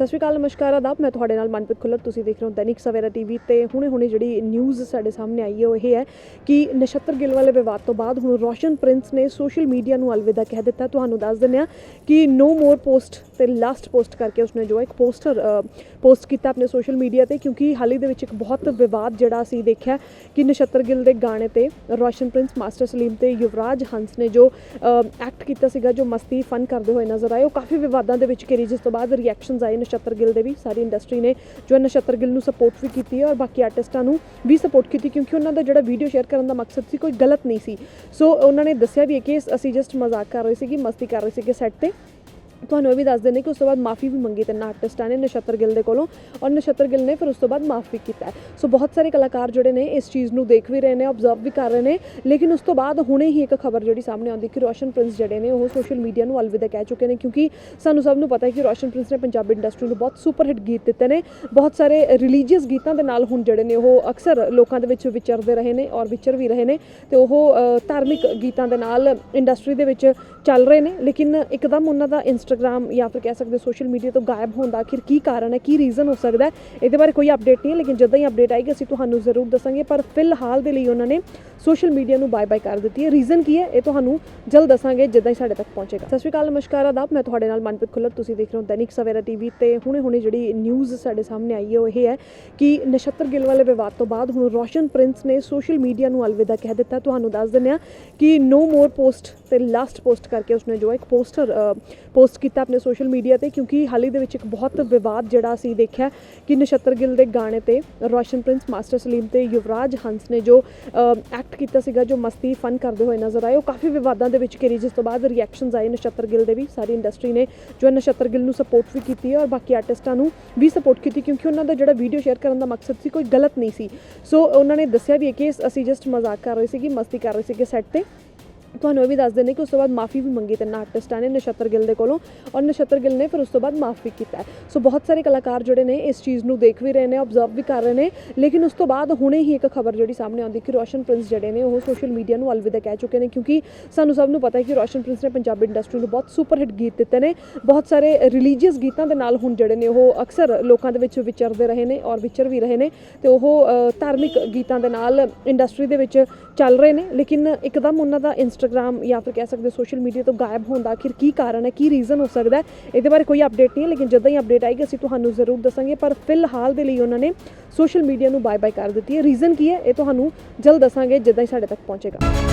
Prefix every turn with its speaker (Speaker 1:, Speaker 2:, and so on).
Speaker 1: ਸਤਿ ਸ਼੍ਰੀ ਅਕਾਲ, ਨਮਸਕਾਰ, ਆਦਾਬ। ਮੈਂ ਤੁਹਾਡੇ ਨਾਲ ਮਨਪ੍ਰੀਤ ਖੁੱਲਰ। ਤੁਸੀਂ ਦੇਖ ਰਹੇ ਹੋ ਦੈਨਿਕ ਸਵੇਰਾ ਟੀਵੀ ਤੇ ਹੁਣੇ ਹੁਣੇ ਜਿਹੜੀ ਨਿਊਜ਼ ਸਾਡੇ ਸਾਹਮਣੇ ਆਈ ਹੈ, ਉਹ ਇਹ ਹੈ ਕਿ ਨਛੱਤਰ ਗਿੱਲ ਵਾਲੇ ਵਿਵਾਦ ਤੋਂ ਬਾਅਦ ਹੁਣ ਰੋਸ਼ਨ ਪ੍ਰਿੰਸ ਨੇ ਸੋਸ਼ਲ ਮੀਡੀਆ ਨੂੰ ਅਲਵਿਦਾ ਕਹਿ ਦਿੱਤਾ। ਤੁਹਾਨੂੰ ਦੱਸ ਦਿੰਦੇ ਹਾਂ ਕਿ ਨੋ ਮੋਰ ਪੋਸਟ ਤੇ ਲਾਸਟ ਪੋਸਟ ਕਰਕੇ ਉਸਨੇ ਜੋ ਇੱਕ ਪੋਸਟਰ ਪੋਸਟ ਕੀਤਾ ਆਪਣੇ ਸੋਸ਼ਲ ਮੀਡੀਆ ਤੇ, ਕਿਉਂਕਿ ਹਾਲ ਹੀ ਦੇ ਵਿੱਚ ਇੱਕ ਬਹੁਤ ਵਿਵਾਦ ਜਿਹੜਾ ਅਸੀਂ ਦੇਖਿਆ ਕਿ ਨਛੱਤਰ ਗਿੱਲ ਦੇ ਗਾਣੇ ਤੇ ਰੋਸ਼ਨ ਪ੍ਰਿੰਸ, ਮਾਸਟਰ ਸਲੀਮ ਤੇ ਯੁਵਰਾਜ ਹੰਸ ਨੇ ਜੋ ਐਕਟ ਕੀਤਾ ਸੀਗਾ, ਜੋ ਮਸਤੀ ਫਨ ਕਰਦੇ ਹੋਏ ਨਜ਼ਰ ਆਏ। ਉਹ ਕਾਫੀ ਵਿਵਾਦਾਂ ਦੇ ਵਿੱਚ ਘਿਰੀ, ਜਿਸ ਤੋਂ ਬਾਅਦ ਰਿਐਕਸ਼ਨਸ ਆਏ ਨਛੱਤਰ ਗਿੱਲ ਦੇ ਵੀ ਸਾਰੀ ਇੰਡਸਟਰੀ ਨੇ ਜੋ ਹੈ ਨਛੱਤਰ ਗਿੱਲ ਨੂੰ ਸਪੋਰਟ ਵੀ ਕੀਤੀ ਹੈ ਔਰ ਬਾਕੀ ਆਰਟਿਸਟਾਂ ਨੂੰ ਵੀ ਸਪੋਰਟ ਕੀਤੀ ਕਿਉਂਕਿ ਉਹਨਾਂ ਦਾ ਜਿਹੜਾ ਵੀਡੀਓ ਸ਼ੇਅਰ ਕਰਨ ਦਾ ਮਕਸਦ ਸੀ, ਕੋਈ ਗਲਤ ਨਹੀਂ ਸੀ। ਸੋ ਉਹਨਾਂ ਨੇ ਦੱਸਿਆ ਵੀ ਕਿ ਅਸੀਂ ਜਸਟ ਮਜ਼ਾਕ ਕਰ ਰਹੇ ਸੀਗੇ, ਮਸਤੀ ਕਰ ਰਹੇ ਸੀਗੇ ਸੈੱਟ ਤੇ। ਤੁਹਾਨੂੰ ਇਹ ਵੀ ਦੱਸ ਦਿੰਦੇ ਕਿ ਉਸ ਤੋਂ ਬਾਅਦ ਮਾਫੀ ਵੀ ਮੰਗੀ ਤੇ ਆਰਟਿਸਟਾਂ ਨੇ, ਨਛੱਤਰ ਗਿੱਲ ਦੇ ਕੋਲੋਂ ਔਰ ਨਛੱਤਰ ਗਿੱਲ ਨੇ ਫਿਰ ਉਸ ਤੋਂ ਬਾਅਦ ਮਾਫ ਵੀ ਕੀਤਾ ਸੋ ਬਹੁਤ ਸਾਰੇ ਕਲਾਕਾਰ ਜਿਹੜੇ ਨੇ ਇਸ ਚੀਜ਼ ਨੂੰ ਦੇਖ ਵੀ ਰਹੇ ਨੇ ਆਬਜ਼ਰਵ ਵੀ ਕਰ ਰਹੇ ਨੇ, ਲੇਕਿਨ ਉਸ ਤੋਂ ਬਾਅਦ ਹੁਣੇ ਹੀ ਇੱਕ ਖਬਰ ਜਿਹੜੀ ਸਾਹਮਣੇ ਆਉਂਦੀ ਕਿ ਰੋਸ਼ਨ ਪ੍ਰਿੰਸ ਜਿਹੜੇ ਨੇ ਉਹ ਸੋਸ਼ਲ ਮੀਡੀਆ ਨੂੰ ਅਲਵਿਦਾ ਕਹਿ ਚੁੱਕੇ ਨੇ ਕਿਉਂਕਿ ਸਾਨੂੰ ਸਭ ਨੂੰ ਪਤਾ ਹੈ ਕਿ ਰੋਸ਼ਨ ਪ੍ਰਿੰਸ ਨੇ ਪੰਜਾਬੀ ਇੰਡਸਟਰੀ ਨੂੰ ਬਹੁਤ ਸੁਪਰ ਹਿੱਟ ਗੀਤ ਦਿੱਤੇ ਨੇ। ਬਹੁਤ ਸਾਰੇ ਰਿਲੀਜੀਅਸ ਗੀਤਾਂ ਦੇ ਨਾਲ ਹੁਣ ਜਿਹੜੇ ਨੇ ਉਹ ਅਕਸਰ ਲੋਕਾਂ ਦੇ ਵਿੱਚ ਵਿਚਰਦੇ ਰਹੇ ਨੇ ਔਰ ਵਿਚਰ ਵੀ ਰਹੇ ਨੇ ਤੇ ਉਹ ਧਾਰਮਿਕ ਗੀਤਾਂ ਦੇ ਨਾਲ ਇੰਡਸਟਰੀ ਦੇ ਵਿੱਚ ਚੱਲ ਰਹੇ ਨੇ, ਲੇਕਿਨ ਇੱਕਦਮ ਉਹਨਾਂ ਦਾ ਇੰਸਟਾਗ੍ਰam ਜਾਂ ਫਿਰ ਕਹਿ ਸਕਦੇ ਸੋਸ਼ਲ ਮੀਡੀਆ ਤੋਂ ਗਾਇਬ ਹੋਣ ਦਾ ਆਖਿਰ ਕੀ ਕਾਰਨ ਹੈ, ਕੀ ਰੀਜ਼ਨ ਹੋ ਸਕਦਾ ਹੈ? ਇਹਦੇ ਬਾਰੇ ਕੋਈ ਅਪਡੇਟ ਨਹੀਂ ਹੈ, ਲੇਕਿਨ ਜਦੋਂ ਹੀ ਅਪਡੇਟ ਆਏਗੀ, ਅਸੀਂ ਤੁਹਾਨੂੰ ਜ਼ਰੂਰ ਦੱਸਾਂਗੇ। ਪਰ ਫਿਲਹਾਲ ਦੇ ਲਈ ਉਹਨਾਂ ਨੇ ਸੋਸ਼ਲ ਮੀਡੀਆ ਨੂੰ ਬਾਏ ਬਾਏ ਕਰ ਦਿੱਤੀ ਹੈ। ਰੀਜ਼ਨ ਕੀ ਹੈ? ਇਹ ਤੁਹਾਨੂੰ ਜਲਦ ਦੱਸਾਂਗੇ ਜਦੋਂ ਹੀ ਸਾਡੇ ਤੱਕ ਪਹੁੰਚੇਗਾ। ਸਤਿ ਸ਼੍ਰੀ ਅਕਾਲ, ਨਮਸਕਾਰ, ਆਦਾਬ। ਮੈਂ ਤੁਹਾਡੇ ਨਾਲ ਮਨਪ੍ਰੀਤ ਖੁੱਲਰ। ਤੁਸੀਂ ਦੇਖ ਰਹੇ ਹੋ ਦੈਨਿਕ ਸਵੇਰਾ ਟੀਵੀ ਤੇ ਹੁਣੇ ਹੁਣੇ ਜਿਹੜੀ ਨਿਊਜ਼ ਸਾਡੇ ਸਾਹਮਣੇ ਆਈ ਹੈ, ਉਹ ਇਹ ਹੈ ਕਿ ਨਛੱਤਰ ਗਿੱਲ ਵਾਲੇ ਵਿਵਾਦ ਤੋਂ ਬਾਅਦ ਹੁਣ ਰੋਸ਼ਨ ਪ੍ਰਿੰਸ ਨੇ ਸੋਸ਼ਲ ਮੀਡੀਆ ਨੂੰ ਅਲਵਿਦਾ ਕਹਿ ਦਿੱਤਾ। ਤੁਹਾਨੂੰ ਦੱਸ ਦਿੰਦੇ ਹਾਂ ਕਿ ਨੋ ਮੋਰ ਪੋਸਟ ਤੇ ਲਾਸਟ ਪੋਸਟ ਕਰਕੇ ਉਸਨੇ ਜੋ ਹੈ ਇੱਕ ਪੋਸਟਰ ਪੋਸਟ ਕੀਤਾ ਆਪਣੇ ਸੋਸ਼ਲ ਮੀਡੀਆ ਤੇ, ਕਿਉਂਕਿ ਹਾਲ ਹੀ ਦੇ ਵਿੱਚ ਇੱਕ ਬਹੁਤ ਵਿਵਾਦ ਜਿਹੜਾ ਅਸੀਂ ਦੇਖਿਆ ਕਿ ਨਛੱਤਰ ਗਿੱਲ ਦੇ ਗਾਣੇ ਤੇ ਰੋਸ਼ਨ ਪ੍ਰਿੰਸ, ਮਾਸਟਰ ਸਲੀਮ ਤੇ ਯੁਵਰਾਜ ਹੰਸ ਨੇ ਜੋ ਐਕਟ ਕੀਤਾ ਸੀਗਾ, ਜੋ ਮਸਤੀ ਫਨ ਕਰਦੇ ਹੋਏ ਨਜ਼ਰ ਆਏ। ਉਹ ਕਾਫੀ ਵਿਵਾਦਾਂ ਦੇ ਵਿੱਚ ਘਿਰੀ, ਜਿਸ ਤੋਂ ਬਾਅਦ ਰਿਐਕਸ਼ਨਸ ਆਏ ਨਛੱਤਰ ਗਿੱਲ ਦੇ ਵੀ। ਸਾਰੀ ਇੰਡਸਟਰੀ ਨੇ ਜੋ ਨਛੱਤਰ ਗਿੱਲ ਨੂੰ ਸਪੋਰਟ ਵੀ ਕੀਤੀ ਹੈ ਔਰ ਬਾਕੀ ਆਰਟਿਸਟਾਂ ਨੂੰ ਵੀ ਸਪੋਰਟ ਕੀਤੀ, ਕਿਉਂਕਿ ਉਹਨਾਂ ਦਾ ਜਿਹੜਾ ਵੀਡੀਓ ਸ਼ੇਅਰ ਕਰਨ ਦਾ ਮਕਸਦ ਸੀ, ਕੋਈ ਗਲਤ ਨਹੀਂ ਸੀ। ਸੋ ਉਹਨਾਂ ਨੇ ਦੱਸਿਆ ਵੀ ਹੈ ਕਿ ਅਸੀਂ ਜਸਟ ਮਜ਼ਾਕ ਕਰ ਰਹੇ ਸੀਗੇ ਮਸਤੀ ਕਰ ਰਹੇ ਸੀਗੇ ਸੈੱਟ ਤੇ। ਤੁਹਾਨੂੰ ਇਹ ਵੀ ਦੱਸ ਦਿੰਦੇ ਕਿ ਉਸ ਤੋਂ ਬਾਅਦ ਮਾਫੀ ਵੀ ਮੰਗੀ ਤੇ ਆਰਟਿਸਟਾਂ ਨੇ, ਨਛੱਤਰ ਗਿੱਲ ਦੇ ਕੋਲੋਂ ਔਰ ਨਛੱਤਰ ਗਿੱਲ ਨੇ ਫਿਰ ਉਸ ਤੋਂ ਬਾਅਦ ਮਾਫ ਵੀ ਕੀਤਾ ਸੋ ਬਹੁਤ ਸਾਰੇ ਕਲਾਕਾਰ ਜਿਹੜੇ ਨੇ ਇਸ ਚੀਜ਼ ਨੂੰ ਦੇਖ ਵੀ ਰਹੇ ਨੇ ਆਬਜ਼ਰਵ ਵੀ ਕਰ ਰਹੇ ਨੇ, ਲੇਕਿਨ ਉਸ ਤੋਂ ਬਾਅਦ ਹੁਣੇ ਹੀ ਇੱਕ ਖਬਰ ਜਿਹੜੀ ਸਾਹਮਣੇ ਆਉਂਦੀ ਕਿ ਰੋਸ਼ਨ ਪ੍ਰਿੰਸ ਜਿਹੜੇ ਨੇ ਉਹ ਸੋਸ਼ਲ ਮੀਡੀਆ ਨੂੰ ਅਲਵਿਦਾ ਕਹਿ ਚੁੱਕੇ ਨੇ ਕਿਉਂਕਿ ਸਾਨੂੰ ਸਭ ਨੂੰ ਪਤਾ ਹੈ ਕਿ ਰੋਸ਼ਨ ਪ੍ਰਿੰਸ ਨੇ ਪੰਜਾਬੀ ਇੰਡਸਟਰੀ ਨੂੰ ਬਹੁਤ ਸੁਪਰ ਹਿੱਟ ਗੀਤ ਦਿੱਤੇ ਨੇ। ਬਹੁਤ ਸਾਰੇ ਰਿਲੀਜੀਅਸ ਗੀਤਾਂ ਦੇ ਨਾਲ ਹੁਣ ਜਿਹੜੇ ਨੇ ਉਹ ਅਕਸਰ ਲੋਕਾਂ ਦੇ ਵਿੱਚ ਵਿਚਰਦੇ ਰਹੇ ਨੇ ਔਰ ਵਿਚਰ ਵੀ ਰਹੇ ਨੇ ਤੇ ਉਹ ਧਾਰਮਿਕ ਗੀਤਾਂ ਦੇ ਨਾਲ ਇੰਡਸਟਰੀ ਦੇ ਵਿੱਚ ਚੱਲ ਰਹੇ ਨੇ, ਲੇਕਿਨ ਇੱਕਦਮ ਉਹਨਾਂ ਦਾ ਇੰਸਟਾਗ੍ਰam ਜਾਂ ਫਿਰ ਕਹਿ ਸਕਦੇ ਸੋਸ਼ਲ ਮੀਡੀਆ ਤੋਂ ਗਾਇਬ ਹੋਣ ਦਾ ਆਖਿਰ ਕੀ ਕਾਰਨ ਹੈ, ਕੀ ਰੀਜ਼ਨ ਹੋ ਸਕਦਾ ਹੈ, ਇਹਦੇ ਬਾਰੇ ਕੋਈ ਅਪਡੇਟ ਨਹੀਂ ਹੈ, ਲੇਕਿਨ ਜਦੋਂ ਹੀ ਅਪਡੇਟ ਆਏਗੀ, ਅਸੀਂ ਤੁਹਾਨੂੰ ਜ਼ਰੂਰ ਦੱਸਾਂਗੇ। ਪਰ ਫਿਲਹਾਲ ਦੇ ਲਈ ਉਹਨਾਂ ਨੇ ਸੋਸ਼ਲ ਮੀਡੀਆ ਨੂੰ ਬਾਏ ਬਾਏ ਕਰ ਦਿੱਤੀ ਹੈ। ਰੀਜ਼ਨ ਕੀ ਹੈ, ਇਹ ਤੁਹਾਨੂੰ ਜਲਦ ਦੱਸਾਂਗੇ, ਜਦੋਂ ਹੀ ਸਾਡੇ ਤੱਕ ਪਹੁੰਚੇਗਾ।